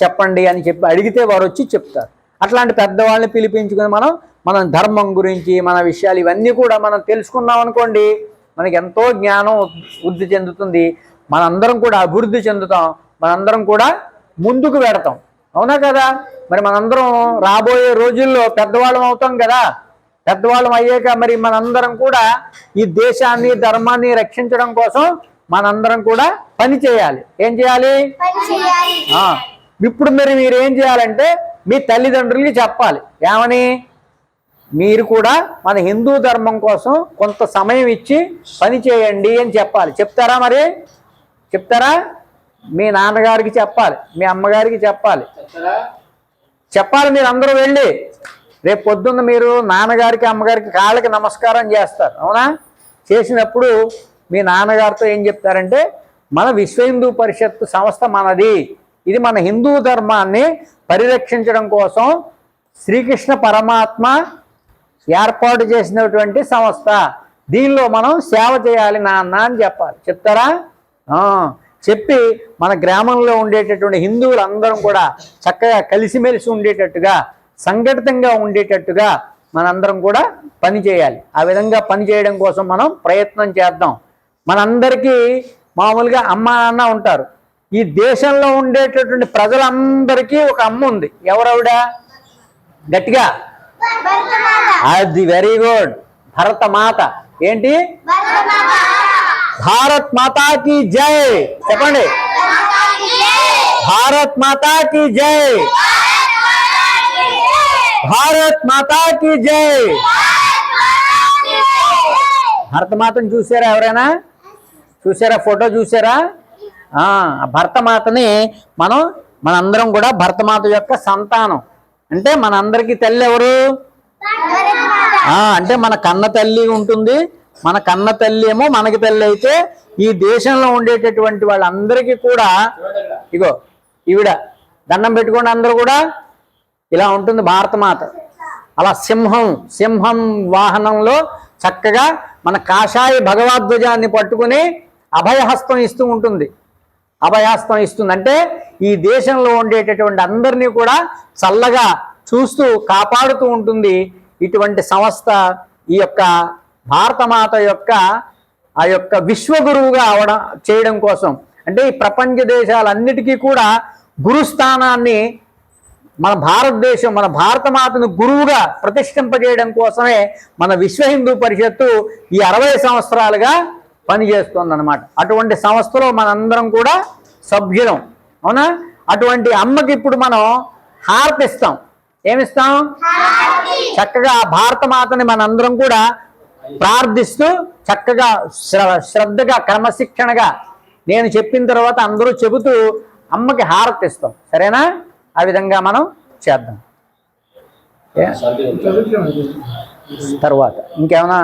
చెప్పండి అని చెప్పి అడిగితే వారు వచ్చి చెప్తారు. అట్లాంటి పెద్దవాళ్ళని పిలిపించుకుని మనం మనం ధర్మం గురించి మన విషయాలు ఇవన్నీ కూడా మనం తెలుసుకున్నాం అనుకోండి మనకి ఎంతో జ్ఞానం వృద్ధి చెందుతుంది. మనందరం కూడా అభివృద్ధి చెందుతాం. మనందరం కూడా ముందుకు పెడతాం అవునా కదా? మరి మనందరం రాబోయే రోజుల్లో పెద్దవాళ్ళం అవుతాం కదా? పెద్దవాళ్ళం అయ్యాక మరి మనందరం కూడా ఈ దేశాన్ని ధర్మాన్ని రక్షించడం కోసం మనందరం కూడా పని చేయాలి. ఏం చేయాలి? ఇప్పుడు మరి మీరు ఏం చేయాలంటే మీ తల్లిదండ్రులకి చెప్పాలి. ఏమని? మీరు కూడా మన హిందూ ధర్మం కోసం కొంత సమయం ఇచ్చి పని చేయండి అని చెప్పాలి. చెప్తారా మరి? చెప్తారా? మీ నాన్నగారికి చెప్పాలి. మీ అమ్మగారికి చెప్పాలి. చెప్పాలి మీరు అందరూ వెళ్ళి. రేపు పొద్దున్న మీరు నాన్నగారికి అమ్మగారికి కాళ్ళకి నమస్కారం చేస్తారు. అవునా? చేసినప్పుడు మీ నాన్నగారితో ఏం చెప్తారంటే మన విశ్వ హిందూ పరిషత్ సంస్థ మనది. ఇది మన హిందూ ధర్మాన్ని పరిరక్షించడం కోసం శ్రీకృష్ణ పరమాత్మ ఏర్పాటు చేసినటువంటి సంస్థ. దీనిలో మనం సేవ చేయాలి నాన్న అని చెప్పాలి. చెప్తారా? చెప్పి మన గ్రామంలో ఉండేటటువంటి హిందువులందరం కూడా చక్కగా కలిసిమెలిసి ఉండేటట్టుగా సంఘటితంగా ఉండేటట్టుగా మనందరం కూడా పని చేయాలి. ఆ విధంగా పని చేయడం కోసం మనం ప్రయత్నం చేద్దాం. మనందరికీ మామూలుగా అమ్మ నాన్న ఉంటారు. ఈ దేశంలో ఉండేటటువంటి ప్రజలందరికీ ఒక అమ్మ ఉంది. ఎవరవిడ? గట్టిగా. అది వెరీ గుడ్. భరత మాత ఏంటి? భారత్ మాతాకి జై. చెప్పండి. భారత్ మాతాకి జై. భారత్ మాతాకి జై. భరతమాతను చూసారా ఎవరైనా? చూసారా ఫోటో చూసారా? భర్తమాతని భరతమాతని మనం మనందరం కూడా భరతమాత యొక్క సంతానం. అంటే మనందరికీ తల్లి ఎవరు? అంటే మన కన్న తల్లి ఉంటుంది. మన కన్న తల్లి ఏమో మనకి తల్లి అయితే ఈ దేశంలో ఉండేటటువంటి వాళ్ళందరికీ కూడా ఇగో ఈవిడ దండం పెట్టుకోండి అందరూ కూడా. ఇలా ఉంటుంది భారతమాత. అలా సింహం సింహం వాహనంలో చక్కగా మన కాషాయ భగవద్ధ్వజాన్ని పట్టుకుని అభయహస్తం ఇస్తూ ఉంటుంది. అభయహస్తం ఇస్తుంది అంటే ఈ దేశంలో ఉండేటటువంటి అందరినీ కూడా చల్లగా చూస్తూ కాపాడుతూ ఉంటుంది. ఇటువంటి సంస్థ ఈ యొక్క భారతమాత యొక్క ఆ యొక్క విశ్వగురువుగా అవడం చేయడం కోసం. అంటే ఈ ప్రపంచ దేశాలన్నిటికీ కూడా గురుస్థానాన్ని మన భారతదేశం మన భారతమాతను గురువుగా ప్రతిష్ఠింపజేయడం కోసమే మన విశ్వ హిందూ పరిషత్తు ఈ అరవై సంవత్సరాలుగా పనిచేస్తుంది అనమాట అటువంటి సంస్థలో మనందరం కూడా సభ్యులం. అవునా? అటువంటి అమ్మకి ఇప్పుడు మనం హారతిస్తాం ఏమిస్తాం? చక్కగా భారతమాతని మనందరం కూడా ప్రార్థిస్తూ చక్కగా శ్ర- శ్రద్ధగా క్రమశిక్షణగా నేను చెప్పిన తర్వాత అందరూ చెబుతూ అమ్మకి హారతిస్తాం సరేనా? ఆ విధంగా మనం చేద్దాం? తర్వాత. ఇంకేమైనా